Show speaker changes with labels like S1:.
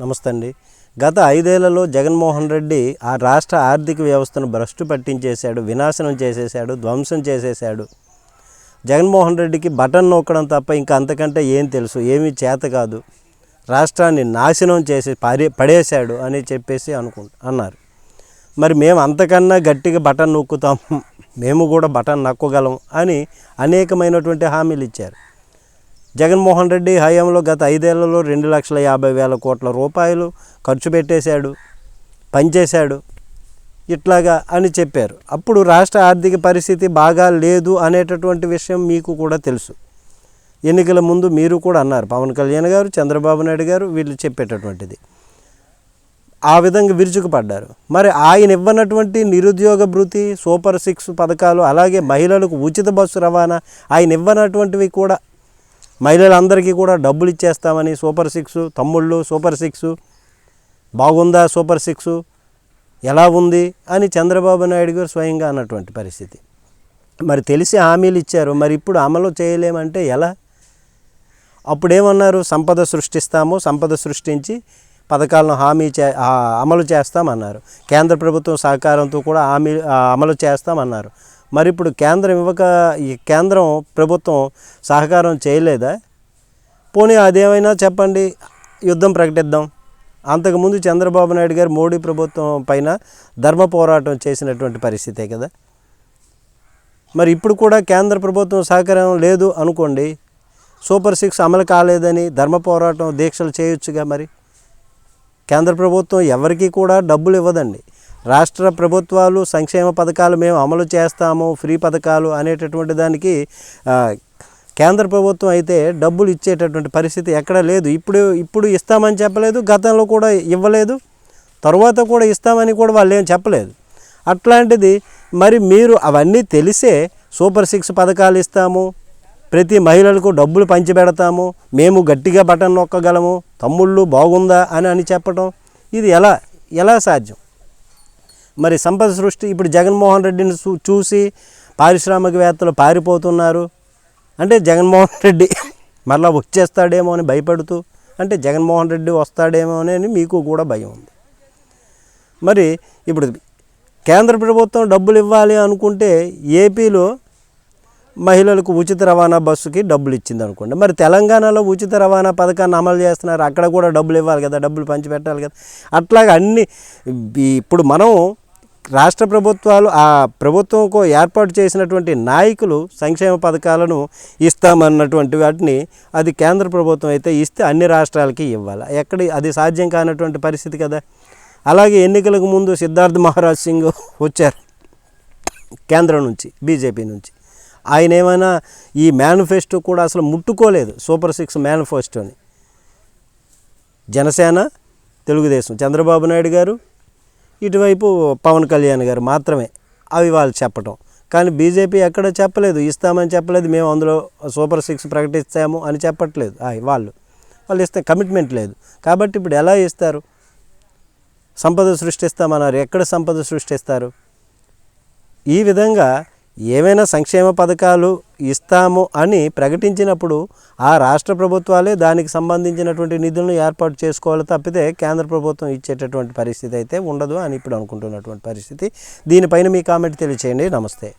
S1: నమస్తే అండి గత ఐదేళ్ళలో జగన్మోహన్ రెడ్డి ఆ రాష్ట్ర ఆర్థిక వ్యవస్థను భ్రష్టు పట్టించేశాడు వినాశనం చేసేశాడు ధ్వంసం చేసేశాడు. జగన్మోహన్ రెడ్డికి బటన్ నొక్కడం తప్ప ఇంకా అంతకంటే ఏం తెలుసు ఏమీ చేత కాదు. రాష్ట్రాన్ని నాశనం చేసి పడే పడేశాడు అని చెప్పేసి అనుకు అన్నారు. మరి మేము అంతకన్నా గట్టిగా బటన్ నొక్కుతాం మేము కూడా బటన్ నొక్కగలం అని అనేకమైనటువంటి హామీలు ఇచ్చారు. జగన్మోహన్ రెడ్డి హయాంలో గత ఐదేళ్ళలో రెండు లక్షల యాభై వేల కోట్ల రూపాయలు ఖర్చు పెట్టేశాడు పనిచేశాడు ఇట్లాగా అని చెప్పారు. అప్పుడు రాష్ట్ర ఆర్థిక పరిస్థితి బాగా లేదు అనేటటువంటి విషయం మీకు కూడా తెలుసు. ఎన్నికల ముందు మీరు కూడా అన్నారు. పవన్ కళ్యాణ్ గారు చంద్రబాబు నాయుడు గారు వీళ్ళు చెప్పేటటువంటిది. ఆ విధంగా విరుచుకుపడ్డారు. మరి ఆయన ఇవ్వనటువంటి నిరుద్యోగ భృతి సూపర్ సిక్స్ పథకాలు అలాగే మహిళలకు ఉచిత బస్సు రవాణా ఆయన ఇవ్వనటువంటివి కూడా మహిళలందరికీ కూడా డబ్బులు ఇచ్చేస్తామని సూపర్ సిక్స్ తమ్ముళ్ళు సూపర్ సిక్స్ బాగుందా సూపర్ సిక్స్ ఎలా ఉంది అని చంద్రబాబు నాయుడు గారు స్వయంగా అన్నటువంటి పరిస్థితి. మరి తెలిసి హామీలు ఇచ్చారు. మరి ఇప్పుడు అమలు చేయలేమంటే ఎలా? అప్పుడేమన్నారు? సంపద సృష్టిస్తాము సంపద సృష్టించి పథకాలను హామీ చే అమలు చేస్తామన్నారు. కేంద్ర ప్రభుత్వం సహకారంతో కూడా హామీ అమలు చేస్తామన్నారు. మరి ఇప్పుడు కేంద్రం ఇవ్వక ఈ కేంద్రం ప్రభుత్వం సహకారం చేయలేదా? పోనీ అదేమైనా చెప్పండి యుద్ధం ప్రకటిద్దాం. అంతకుముందు చంద్రబాబు నాయుడు గారు మోడీ ప్రభుత్వం పైన ధర్మ పోరాటం చేసినటువంటి పరిస్థితే కదా? మరి ఇప్పుడు కూడా కేంద్ర ప్రభుత్వం సహకారం లేదు అనుకోండి సూపర్ సిక్స్ అమలు కాలేదని ధర్మ పోరాటం దీక్షలు చేయొచ్చుగా మరి? కేంద్ర ప్రభుత్వం ఎవరికి కూడా డబ్బులు ఇవ్వదండి. రాష్ట్ర ప్రభుత్వాలు సంక్షేమ పథకాలు మేము అమలు చేస్తాము ఫ్రీ పథకాలు అనేటటువంటి దానికి కేంద్ర ప్రభుత్వం అయితే డబ్బులు ఇచ్చేటటువంటి పరిస్థితి ఎక్కడ లేదు. ఇప్పుడు ఇప్పుడు ఇస్తామని చెప్పలేదు గతంలో కూడా ఇవ్వలేదు తర్వాత కూడా ఇస్తామని కూడా వాళ్ళు ఏం చెప్పలేదు. అట్లాంటిది మరి మీరు అవన్నీ తెలిసే సూపర్ సిక్స్ పథకాలు ఇస్తాము ప్రతి మహిళలకు డబ్బులు పంచిపెడతాము మేము గట్టిగా బటన్ నొక్కగలము తమ్ముళ్ళు బాగుందా అని అని చెప్పటం ఇది ఎలా ఎలా సాధ్యం? మరి సంపద సృష్టి ఇప్పుడు జగన్మోహన్ రెడ్డిని చూ- చూసి పారిశ్రామికవేత్తలు పారిపోతున్నారు. అంటే జగన్మోహన్ రెడ్డి మరలా వచ్చేస్తాడేమో అని భయపడుతూ అంటే జగన్మోహన్ రెడ్డి వస్తాడేమో అని మీకు కూడా భయం ఉంది. మరి ఇప్పుడు కేంద్ర ప్రభుత్వం డబ్బులు ఇవ్వాలి అనుకుంటే ఏపీలో మహిళలకు ఉచిత రవాణా బస్సుకి డబ్బులు ఇచ్చింది అనుకోండి. మరి తెలంగాణలో ఉచిత రవాణా పథకాన్ని అమలు చేస్తున్నారు. అక్కడ కూడా డబ్బులు ఇవ్వాలి కదా డబ్బులు పంచిపెట్టాలి కదా. అట్లాగా అన్ని ఇప్పుడు మనం రాష్ట్ర ప్రభుత్వాలు ఆ ప్రభుత్వంకు ఏర్పాటు చేసినటువంటి నాయకులు సంక్షేమ పథకాలను ఇస్తామన్నటువంటి వాటిని అది కేంద్ర ప్రభుత్వం అయితే ఇస్తే అన్ని రాష్ట్రాలకి ఇవ్వాలి. ఎక్కడ అది సాధ్యం కానటువంటి పరిస్థితి కదా. అలాగే ఎన్నికలకు ముందు సిద్ధార్థ్ మహారాజ్ సింగ్ వచ్చారు కేంద్రం నుంచి బీజేపీ నుంచి. ఆయన ఏమైనా ఈ మేనిఫెస్టో కూడా అసలు ముట్టుకోలేదు సూపర్ సిక్స్ మేనిఫెస్టోని. జనసేన తెలుగుదేశం. చంద్రబాబు నాయుడు గారు ఇటువైపు పవన్ కళ్యాణ్ గారు మాత్రమే అవి వాళ్ళు చెప్పటం. కానీ బీజేపీ ఎక్కడ చెప్పలేదు ఇస్తామని చెప్పలేదు మేము అందులో సూపర్ సిక్స్ ప్రకటిస్తాము అని చెప్పట్లేదు. వాళ్ళు. వాళ్ళు ఇస్తే కమిట్మెంట్ లేదు. కాబట్టి ఇప్పుడు ఎలా ఇస్తారు? సంపద సృష్టిస్తామన్నారు. ఎక్కడ సంపద సృష్టిస్తారు? ఈ విధంగా ఏవైనా సంక్షేమ పథకాలు ఇస్తాము అని ప్రకటించినప్పుడు ఆ రాష్ట్ర ప్రభుత్వాలే దానికి సంబంధించినటువంటి నిధులను ఏర్పాటు చేసుకోవాలి తప్పితే కేంద్ర ప్రభుత్వం ఇచ్చేటటువంటి పరిస్థితి అయితే ఉండదు అని ఇప్పుడు అనుకుంటున్నటువంటి పరిస్థితి. దీనిపైన మీ కామెంట్ తెలియచేయండి. నమస్తే.